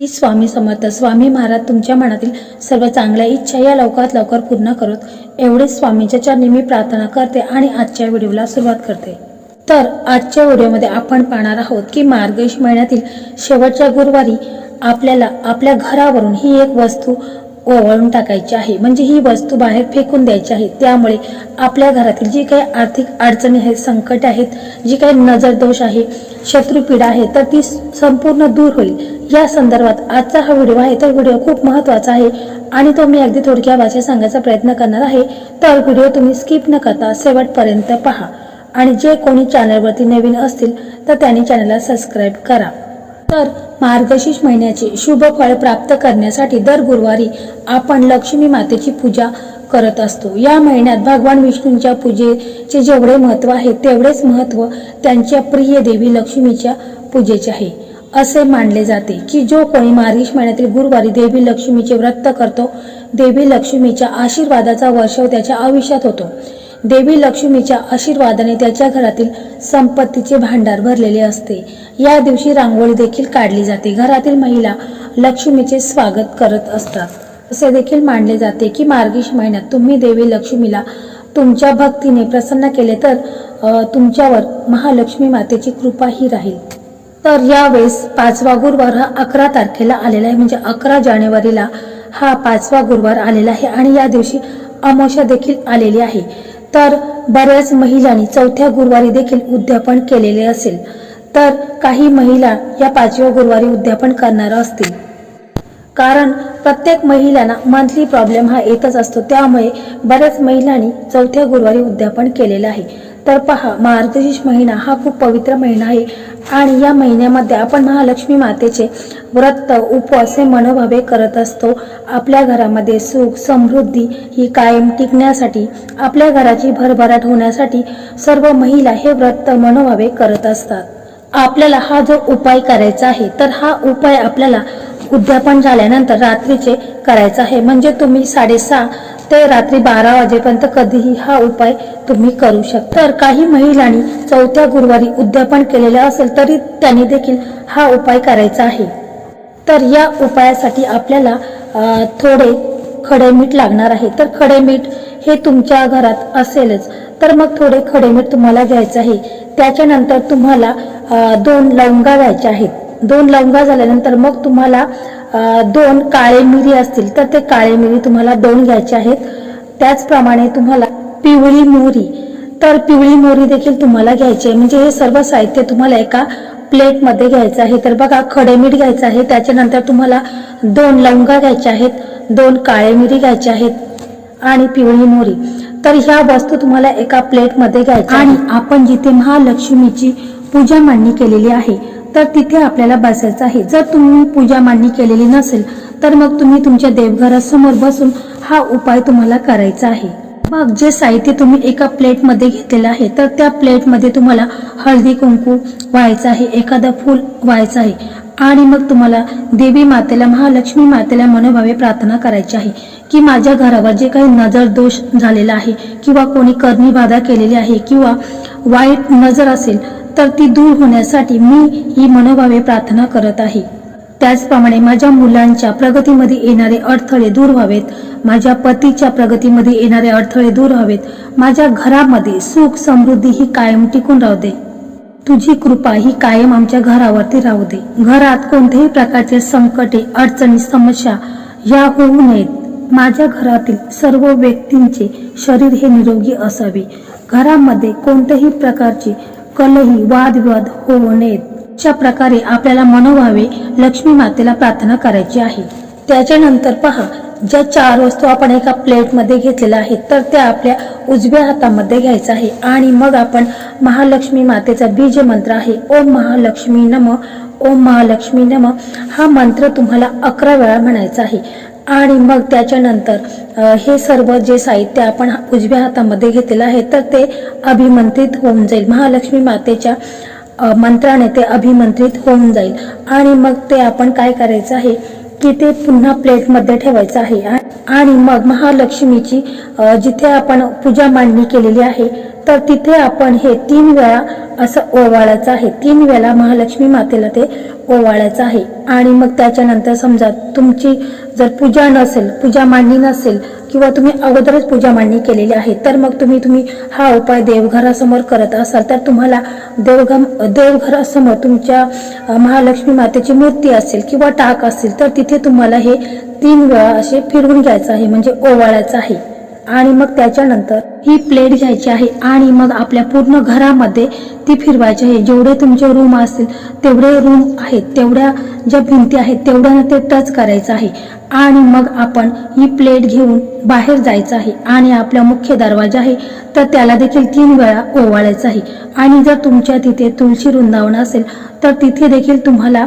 स्वामी समर्थ स्वामी महाराज तुमच्या मनातील सर्व चांगल्या इच्छा या लवकरात लवकर पूर्ण करत. एवढेच स्वामीच्या चरणी मी प्रार्थना करते आणि आजच्या व्हिडिओला सुरुवात करते. तर आजच्या व्हिडिओमध्ये आपण पाहणार आहोत की मार्गशीर्ष महिन्यातील शेवटच्या गुरुवारी आपल्याला आपल्या घरावरून ही एक वस्तू ओवाळून टाकायची आहे. म्हणजे ही वस्तू बाहेर फेकून द्यायची आहे. त्यामुळे आपल्या घरातील जी काही आर्थिक अडचणी आहेत संकट आहेत जी काही नजर दोष आहे शत्रुपीडा आहे तर ती संपूर्ण दूर होईल. या संदर्भात आजचा हा व्हिडिओ आहे. तर व्हिडिओ खूप महत्त्वाचा आहे आणि तो मी अगदी थोडक्या भाषेत सांगायचा प्रयत्न करणार आहे. तर व्हिडिओ तुम्ही स्किप न करता शेवटपर्यंत पहा. आणि जे कोणी चॅनलवरती नवीन असतील तर त्यांनी चॅनलला सबस्क्राईब करा. तर मार्गशीर्ष महिन्याचे शुभ फळ प्राप्त करण्यासाठी दर गुरुवारी आपण लक्ष्मी मातेची पूजा करत असतो. या महिन्यात भगवान विष्णूंच्या पूजेचे जेवढे महत्त्व आहे तेवढेच महत्त्व त्यांच्या प्रिय देवी लक्ष्मीच्या पूजेचे आहे. असे मानले जाते की जो कोणी मार्गशीर्ष महिन्यातील गुरुवारी देवी लक्ष्मीचे व्रत करतो देवी लक्ष्मीच्या आशीर्वादाचा वर्षव त्याच्या आयुष्यात होतो. देवी लक्ष्मीच्या आशीर्वादाने त्याच्या घरातील संपत्तीचे भांडार भरलेले असते. या दिवशी रांगोळी देखील काढली जाते. घरातील महिला लक्ष्मीचे स्वागत करत असतात. असे देखील मानले जाते की मार्गीश महिन्यात तुम्ही देवी लक्ष्मीला तुमच्या भक्तीने प्रसन्न केले तर तुमच्यावर महालक्ष्मी मातेची कृपाही राहील. तर यावेळेस पाचवा गुरुवार हा अकरा तारखेला आलेला आहे. म्हणजे अकरा जानेवारीला हा पाचवा गुरुवार आलेला आहे आणि या दिवशी अमावस्या देखील आलेली आहे. तर बऱ्याच महिलांनी चौथ्या गुरुवारी देखील उद्यापन केलेले असेल तर काही महिला या पाचव्या गुरुवारी उद्यापन करणार असतील. कारण प्रत्येक महिलांना मंथली प्रॉब्लेम हा येतच असतो त्यामुळे बऱ्याच महिलांनी चौथ्या गुरुवारी उद्यापन केलेलं आहे. तर पहा मार्गशीर्ष महिना हा खूप पवित्र महिना आहे. आणि या महिन्यामध्ये आपण महालक्ष्मी मातेचे व्रत उपवास हे मनोभावे करत असतो. आपल्या घरामध्ये सुख समृद्धी ही कायम टिकण्यासाठी आपल्या घराची भरभराट होण्यासाठी सर्व महिला हे व्रत मनोभावे करत असतात. आपल्याला हा जो उपाय करायचा आहे तर हा उपाय आपल्याला उद्यापन झाल्यानंतर रात्रीचे करायचं आहे. म्हणजे तुम्ही साडेसहा ते रात्री बारा वाजेपर्यंत कधीही हा उपाय तुम्ही करू शकता. तर काही महिलांनी चौथ्या गुरुवारी उद्यापन केलेलं असेल तरी त्यांनी देखील हा उपाय करायचा आहे. तर या उपायासाठी आपल्याला थोडे खडे मीठ लागणार आहे. तर खडे मीठ हे तुमच्या घरात असेलच. तर मग थोडे खडे मीठ तुम्हाला घ्यायचं आहे. त्याच्यानंतर तुम्हाला दोन लवंगा घ्यायच्या आहेत. दोन लवंगा झाल्यानंतर मग तुम्हाला दोन काळे मिरी असतील तर ते काळे मिरी तुम्हाला दोन घ्यायचे आहेत. त्याचप्रमाणे तुम्हाला पिवळी मोहरी तर पिवळी मोहरी देखील तुम्हाला घ्यायची आहे. म्हणजे हे सर्व साहित्य तुम्हाला एका प्लेटमध्ये घ्यायचं आहे. तर बघा खडे मीठ घ्यायचं आहे. त्याच्यानंतर तुम्हाला दोन लवंगा घ्यायच्या आहेत दोन काळे मिरी घ्यायच्या आहेत आणि पिवळी मोहरी. तर ह्या वस्तू तुम्हाला एका प्लेटमध्ये घ्यायच्या आणि आपण जिथे महालक्ष्मीची पूजा मांडणी केलेली आहे तर तिथे आपल्याला बसायचं आहे. जर तुम्ही पूजा मांडणी केलेली नसेल तर मग तुम्ही तुमच्या देवघरासमोर बसून हा उपाय तुम्हाला करायचा आहे. मग जे साहित्य तुम्ही एका प्लेटमध्ये घेतलेलं आहे तर त्या प्लेटमध्ये तुम्हाला हळदी कुंकू व्हायचं आहे एखादं फूल व्हायचं आहे. आणि मग तुम्हाला देवी मातेला महालक्ष्मी मातेला मनोभावे प्रार्थना करायची आहे. की माझ्या घरावर जे काही नजर दोष झालेला आहे किंवा कोणी करणी बाधा केलेली आहे किंवा वाईट नजर असेल तर ती दूर होण्यासाठी मी ही मनोभावे प्रार्थना करत आहे. त्याचप्रमाणे माझ्या मुलांच्या प्रगतीमध्ये येणारे अडथळे दूर व्हावेत. माझ्या पतीच्या प्रगतीमध्ये येणारे अडथळे दूर व्हावेत. माझ्या घरामध्ये सुख समृद्धी ही कायम टिकून राहू दे. तुझी कृपा ही कायम आमच्या घरावरती राहू दे. घरात कोणत्याही प्रकारचे संकटे अडचणी समस्या या होऊ नयेत. माझ्या घरातील सर्व व्यक्तींचे शरीर हे निरोगी असावे. घरामध्ये कोणत्याही प्रकारचे कलही वादविवाद होऊ नयेत. अशा प्रकारे आपल्याला मनोभावे लक्ष्मी मातेला प्रार्थना करायची आहे. त्याच्यानंतर पहा ज्या चार वस्तू आपण एका प्लेटमध्ये घेतलेल्या आहेत तर त्या आपल्या उजव्या हातामध्ये घ्यायचं आहे. आणि मग आपण महालक्ष्मी मातेचा बीज मंत्र आहे. ओम महालक्ष्मी नम ओम महालक्ष्मी नम. हा मंत्र तुम्हाला अकरा वेळा म्हणायचा आहे. आणि मग त्याच्यानंतर हे सर्व जे साहित्य आपण उजव्या हातामध्ये घेतलेलं आहे तर ते अभिमंत्रित होऊन जाईल. महालक्ष्मी मातेच्या मंत्राने ते अभिमंत्रित होऊन जाईल. आणि मग ते आपण काय करायचं आहे की ते पुन्हा प्लेटमध्ये ठेवायचं आहे. आणि मग महालक्ष्मीची जिथे आपण पूजा मांडणी केलेली आहे तर तिथे आपण हे तीन वेळा असं ओवाळायचं आहे. तीन वेळा महालक्ष्मी मातेला ते ओवाळायचं आहे. आणि मग त्याच्यानंतर समजा तुमची जर पूजा नसेल पूजा मांडणी नसेल किंवा तुम्ही अगोदरच पूजा मांडणी केलेली आहे तर मग तुम्ही तुम्ही हा उपाय देवघरासमोर करत असाल तर तुम्हाला देवघ देवघरासमोर तुमच्या महालक्ष्मी मातेची मूर्ती असेल किंवा टाक असेल तर तिथे तुम्हाला हे तीन वेळा असे फिरवून घ्यायचं आहे म्हणजे ओवाळायचं आहे. आणि मग त्याच्यानंतर ही प्लेट घ्यायची आहे आणि मग आपल्या पूर्ण घरामध्ये ती फिरवायची आहे. जेवढे तुमचे रूम असतील तेवढे रूम आहेत तेवढ्या ज्या भिंती आहेत तेवढ्यानं ते टच करायचं आहे. आणि मग आपण ही प्लेट घेऊन बाहेर जायचं आहे आणि आपला मुख्य दरवाजा आहे तर त्याला देखील तीन वेळा ओवाळायचं आहे. आणि जर तुमच्या तिथे तुळशी वृंदावन असेल तर तिथे देखील तुम्हाला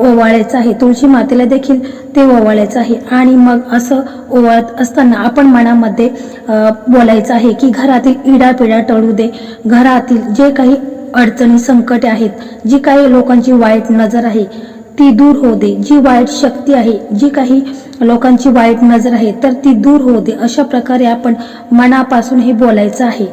ओवाळायचं आहे. तुळशी मातेला देखील ते ओवाळायचं आहे. आणि मग असं ओवाळत असताना आपण मनामध्ये बोलायचं आहे की घरातील इडापिडा टळू दे. घरातील जे काही अडचणी संकटे आहेत जी काही लोकांची वाईट नजर आहे ती दूर होऊ दे. जी वाईट शक्ती आहे जी काही लोकांची वाईट नजर आहे तर ती दूर होऊ दे. अशा प्रकारे आपण मनापासून हे बोलायचं आहे.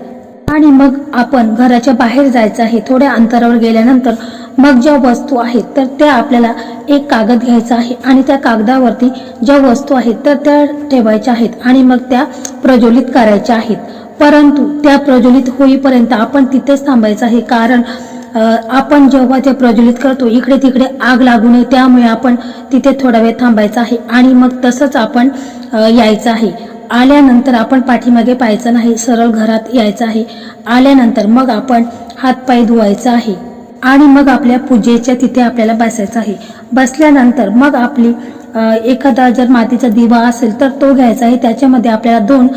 आणि मग आपण घराच्या बाहेर जायचं आहे. थोड्या अंतरावर गेल्यानंतर मग ज्या वस्तू आहेत तर त्या आपल्याला एक कागद घ्यायचा आहे आणि त्या कागदावरती ज्या वस्तू आहेत तर त्या ठेवायच्या आहेत आणि मग त्या प्रज्वलित करायच्या आहेत. परंतु त्या प्रज्वलित होईपर्यंत आपण तिथेच थांबायचं आहे कारण आपण जेव्हा ते प्रज्वलित करतो इकडे तिकडे आग लागू नये त्यामुळे आपण तिथे थोडा वेळ थांबायचं आहे आणि मग तसंच आपण यायचं आहे. आल्यानंतर आपण पाठीमागे पाहायचं नाही सरळ घरात यायचं आहे. आल्यानंतर मग आपण हातपाय धुवायचा आहे. आणि मग आपल्या पूजेच्या तिथे आपल्याला बसायचं आहे. बसल्यानंतर मग आपली एखादा जर मातीचा दिवा असेल तर तो घ्यायचा आहे. त्याच्यामध्ये आपल्याला दोन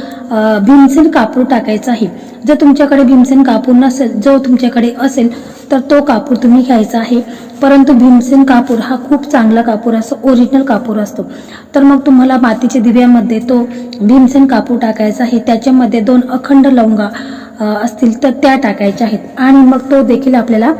भीमसेन कापूर टाकायचा आहे. जर तुमच्याकडे भीमसेन कापूर नसेल जो तुमच्याकडे असेल तर तो कापूर तुम्ही घ्यायचा आहे. परंतु भीमसेन कापूर हा खूप चांगला कापूर असतो ओरिजिनल कापूर असतो. तर मग तुम्हाला मातीच्या दिव्यामध्ये तो भीमसेन कापूर टाकायचा आहे. त्याच्यामध्ये दोन अखंड लवंगा असतील तर त्या टाकायच्या आहेत. आणि मग तो देखील आपल्याला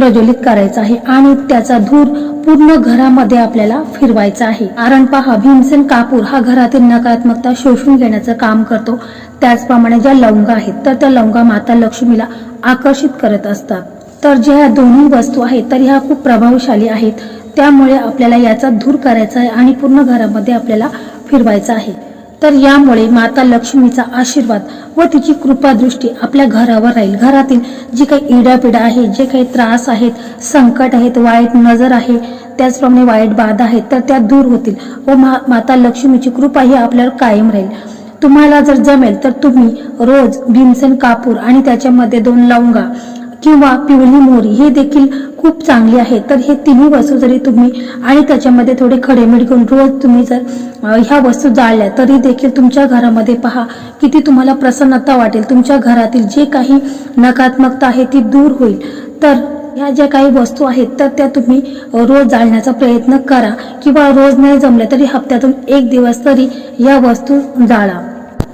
प्रज्वलित करायचा आहे आणि त्याचा धूर पूर्ण घरामध्ये आपल्याला फिरवायचा आहे. कारण पहा भीमसेन कापूर हा घरातील नकारात्मकता शोषून घेण्याचं काम करतो. त्याचप्रमाणे ज्या लवंगा आहेत तर त्या लवंगा माता लक्ष्मीला आकर्षित करत असतात. तर ज्या ह्या दोन्ही वस्तू आहेत तर ह्या खूप प्रभावशाली आहेत. त्यामुळे आपल्याला याचा धूर करायचा आहे आणि पूर्ण घरामध्ये आपल्याला फिरवायचा आहे. तर यामुळे माता लक्ष्मीचा आशीर्वाद व तिची कृपादृष्टी आपल्या घरावर राहील. घरातील जी काही इडापिडा आहे जे काही त्रास आहेत संकट आहेत वाईट नजर आहे त्याचप्रमाणे वाईट बाधा आहेत तर त्या दूर होतील व मा माता लक्ष्मीची कृपा ही आपल्यावर कायम राहील. तुम्हाला जर जमेल तर तुम्ही रोज भीमसेन कापूर आणि त्याच्यामध्ये दोन लवंगा किंवा पिवळी मोहरी हे देखील खूप चांगली आहे. तर हे तिन्ही वस्तू जरी तुम्ही आणि त्याच्यामध्ये थोडे खडे मीठ घेऊन रोज तुम्ही जर ह्या वस्तू जाळल्या तरी देखील तुमच्या घरामध्ये पहा किती तुम्हाला प्रसन्नता वाटेल. तुमच्या घरातील जे काही नकारात्मकता आहे ती दूर होईल. तर ह्या ज्या काही वस्तू आहेत तर त्या तुम्ही रोज जाळण्याचा प्रयत्न करा किंवा रोज नाही जमल्या तरी हप्त्यातून एक दिवस तरी या वस्तू जाळा.